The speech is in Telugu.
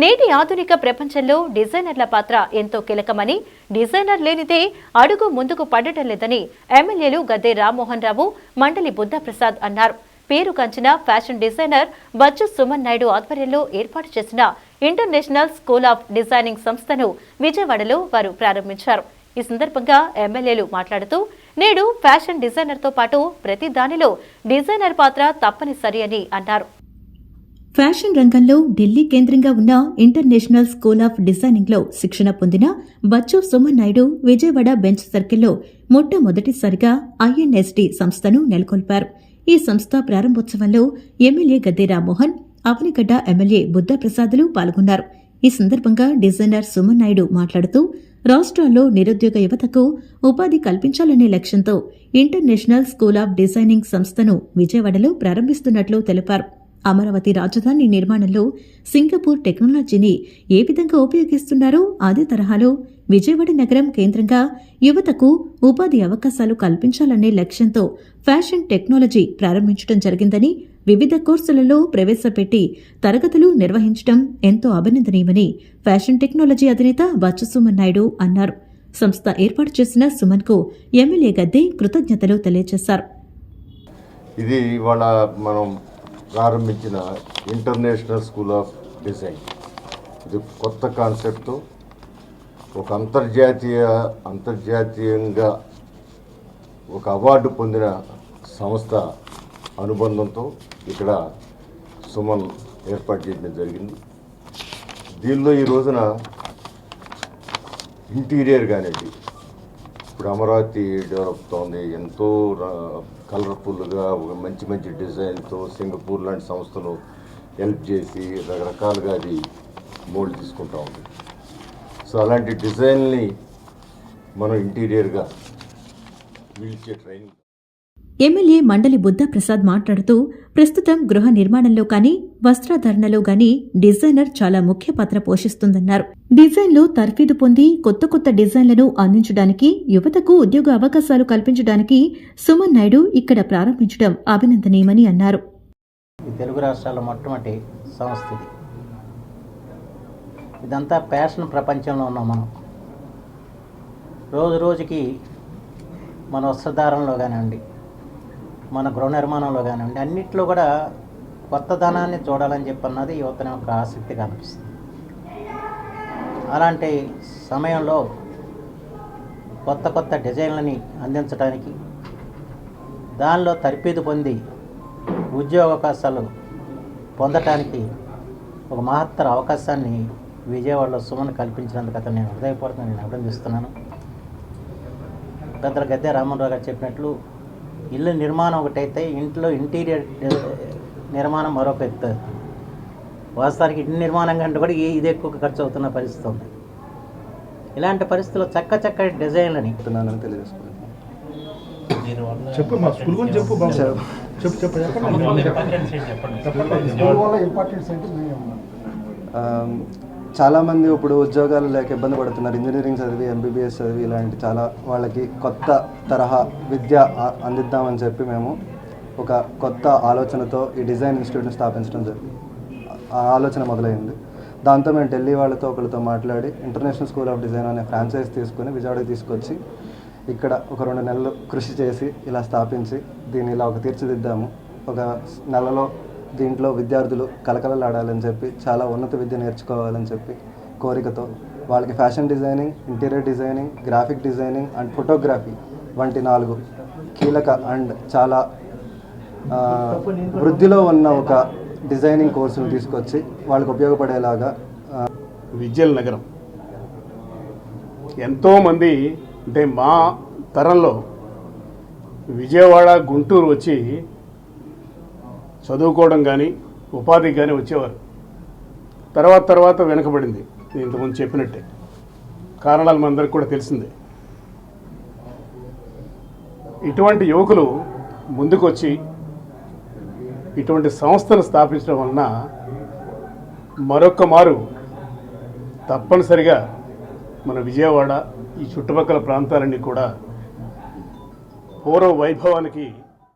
నేటి ఆధునిక ప్రపంచంలో డిజైనర్ల పాత్ర ఎంతో కీలకమని డిజైనర్ లేనిదే అడుగు ముందుకు పడటం లేదని ఎమ్మెల్యేలు గద్దె రామ్మోహన్ రావు మండలి బుద్ధప్రసాద్ అన్నారు. పేరు కంచిన ఫ్యాషన్ డిజైనర్ బచ్చు సుమన్ నాయుడు ఆధ్వర్యంలో ఏర్పాటు చేసిన ఇంటర్నేషనల్ స్కూల్ ఆఫ్ డిజైనింగ్ సంస్థను విజయవాడలో వారు ప్రారంభించారు. ఈ సందర్భంగా ఎమ్మెల్యేలు మాట్లాడుతూ నేడు ఫ్యాషన్ డిజైనర్తో పాటు ప్రతి దానిలో డిజైనర్ పాత్ర తప్పనిసరి అని అన్నారు. ఫ్యాషన్ రంగంలో ఢిల్లీ కేంద్రంగా ఉన్న ఇంటర్నేషనల్ స్కూల్ ఆఫ్ డిజైనింగ్లో శిక్షణ పొందిన బచ్చు సుమన్ నాయుడు విజయవాడ బెంచ్ సర్కిల్లో మొట్టమొదటిసారిగా ఐఎన్ఎస్డి సంస్థను నెలకొల్పారు. ఈ సంస్థ ప్రారంభోత్సవంలో ఎమ్మెల్యే గద్దె రామ్మోహన్ అవనిగడ్డ ఎమ్మెల్యే బుద్ధప్రసాదులు పాల్గొన్నారు. ఈ సందర్భంగా డిజైనర్ సుమన్ నాయుడు మాట్లాడుతూ రాష్ట్రాల్లో నిరుద్యోగ యువతకు ఉపాధి కల్పించాలనే లక్ష్యంతో ఇంటర్నేషనల్ స్కూల్ ఆఫ్ డిజైనింగ్ సంస్థను విజయవాడలో ప్రారంభిస్తున్నట్లు తెలిపారు. అమరావతి రాజధాని నిర్మాణంలో సింగపూర్ టెక్నాలజీని ఏ విధంగా ఉపయోగిస్తున్నారో అదే తరహాలో విజయవాడ నగరం కేంద్రంగా యువతకు ఉపాధి అవకాశాలు కల్పించాలనే లక్ష్యంతో ఫ్యాషన్ టెక్నాలజీ ప్రారంభించడం జరిగిందని వివిధ కోర్సులలో ప్రవేశపెట్టి తరగతులు నిర్వహించడం ఎంతో అభినందనీయమని ఫ్యాషన్ టెక్నాలజీ అధినేత బచ్చసుమన్ నాయుడు అన్నారు. సంస్థ ఏర్పాటు చేసిన సుమన్కు ఎమ్మెల్యే గద్దె కృతజ్ఞతలు తెలియజేశారు. ఇది ఇవాళ మనం ప్రారంభించిన ఇంటర్నేషనల్ స్కూల్ ఆఫ్ డిజైన్. ఇది కొత్త కాన్సెప్ట్తో ఒక అంతర్జాతీయ అంతర్జాతీయంగా ఒక అవార్డు పొందిన సంస్థ అనుబంధంతో ఇక్కడ సుమన్ ఏర్పాటు చేయడం జరిగింది. దీనిలో ఈ రోజున ఇంటీరియర్ కానివ్వండి ఇప్పుడు అమరావతి డెవలప్ అవుతోంది ఎంతో కలర్ఫుల్గా ఒక మంచి మంచి డిజైన్తో సింగపూర్ లాంటి సంస్థలు హెల్ప్ చేసి రకరకాలుగా అది మోల్డ్ తీసుకుంటా ఉంది. సో అలాంటి డిజైన్ని మనం ఇంటీరియర్గా వీల్చే ట్రైనింగ్ ఎమ్మెల్యే మండలి బుద్ధప్రసాద్ మాట్లాడుతూ ప్రస్తుతం గృహ నిర్మాణంలో కానీ వస్త్రధారణలో గాని డిజైనర్ చాలా ముఖ్య పాత్ర పోషిస్తుందన్నారు. డిజైన్లో తర్ఫీదు పొంది కొత్త కొత్త డిజైన్లను అందించడానికి యువతకు ఉద్యోగ అవకాశాలు కల్పించడానికి సుమన్ నాయుడు ఇక్కడ ప్రారంభించడం అభినందనీయమని అన్నారు. తెలుగు రాష్ట్రాల మొట్టమొదటి సంస్థ ఇదంతా ఫ్యాషన్ ప్రపంచంలో ఉన్నాం మనం. రోజు రోజుకి మన వస్త్రధారణలో కానివ్వండి మన గృహ నిర్మాణంలో కానివ్వండి అన్నిట్లో కూడా కొత్త ధనాన్ని చూడాలని చెప్పి అన్నది యువతని ఒక ఆసక్తి కనిపిస్తుంది. అలాంటి సమయంలో కొత్త కొత్త డిజైన్లని అందించడానికి దానిలో తర్పీదు పొంది ఉద్యోగ అవకాశాలు పొందటానికి ఒక మహత్తర అవకాశాన్ని విజయవాడలో సుమన్ కల్పించినందుకు అతను నేను హృదయపూర్వకంగా నేను అభినందిస్తున్నాను. పెద్దల గద్దె రామరావు గారు చెప్పినట్లు ఇల్లు నిర్మాణం ఒకటైతే ఇంట్లో ఇంటీరియర్ నిర్మాణం మరొక ఎత్తు. వాస్తవానికి ఇంటి నిర్మాణం కంటే కూడా ఇది ఎక్కువ ఖర్చు అవుతున్న పరిస్థితి ఉంది. ఇలాంటి పరిస్థితుల్లో చక్క చక్కటి డిజైన్లని చెప్పు మా స్కూల్ గురించి చెప్పు బాబు. చెప్పు. చెప్పు చెప్పండి. ఆ, చాలామంది ఇప్పుడు ఉద్యోగాలు లేక ఇబ్బంది పడుతున్నారు. ఇంజనీరింగ్ చదివి ఎంబీబీఎస్ చదివి ఇలాంటి చాలా వాళ్ళకి కొత్త తరహా విద్య అందిద్దామని చెప్పి మేము ఒక కొత్త ఆలోచనతో ఈ డిజైన్ ఇన్స్టిట్యూట్ని స్థాపించడం జరిగింది ఆ ఆలోచన మొదలైంది. దాంతో మేము ఢిల్లీ వాళ్ళతో ఒకరితో మాట్లాడి ఇంటర్నేషనల్ స్కూల్ ఆఫ్ డిజైన్ అనే ఫ్రాంచైజ్ తీసుకుని విజయవాడకి తీసుకొచ్చి ఇక్కడ ఒక రెండు నెలలు కృషి చేసి ఇలా స్థాపించి దీన్ని ఇలా ఒక తీర్చిదిద్దాము. ఒక నెలలో దీంట్లో విద్యార్థులు కలకలలాడాలని చెప్పి చాలా ఉన్నత విద్య నేర్చుకోవాలని చెప్పి కోరికతో వాళ్ళకి fashion designing interior designing graphic designing and photography వంటి నాలుగు కీలక అండ్ చాలా వృద్ధిలో ఉన్న ఒక డిజైనింగ్ కోర్సును తీసుకొచ్చి వాళ్ళకి ఉపయోగపడేలాగా విజయల్ నగరం. ఎంతోమంది అంటే మా తరంలో విజయవాడ గుంటూరు వచ్చి చదువుకోవడం కానీ ఉపాధికి కానీ వచ్చేవారు. తర్వాత తర్వాత వెనకబడింది. నేను ఇంతకుముందు చెప్పినట్టే. కారణాలు మనందరికి కూడా తెలిసిందే. ఇటువంటి యువకులు ముందుకొచ్చి ఇటువంటి సంస్థను స్థాపించడం వలన మరొక్క మారు తప్పనిసరిగా మన విజయవాడ ఈ చుట్టుపక్కల ప్రాంతాలన్నీ కూడా పూర్వ వైభవానికి